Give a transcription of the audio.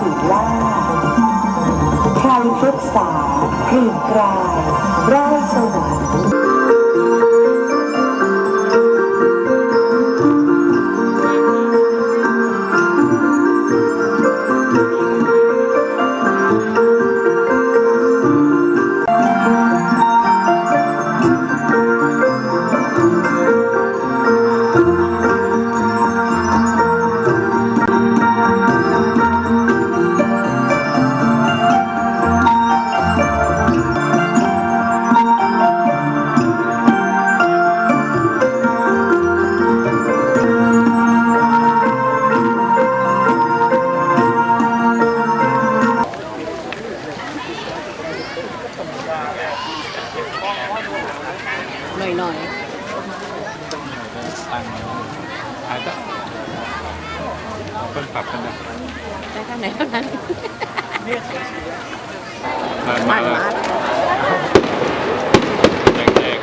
ขื่นล่าใครพบสาวกลื่นกลายไร้สวรรค์ หน่อยตังค์อาจจะเพิ่งปรับกันนะๆได้เท่ไหนเท่านั้นผ่มาแล้วแจก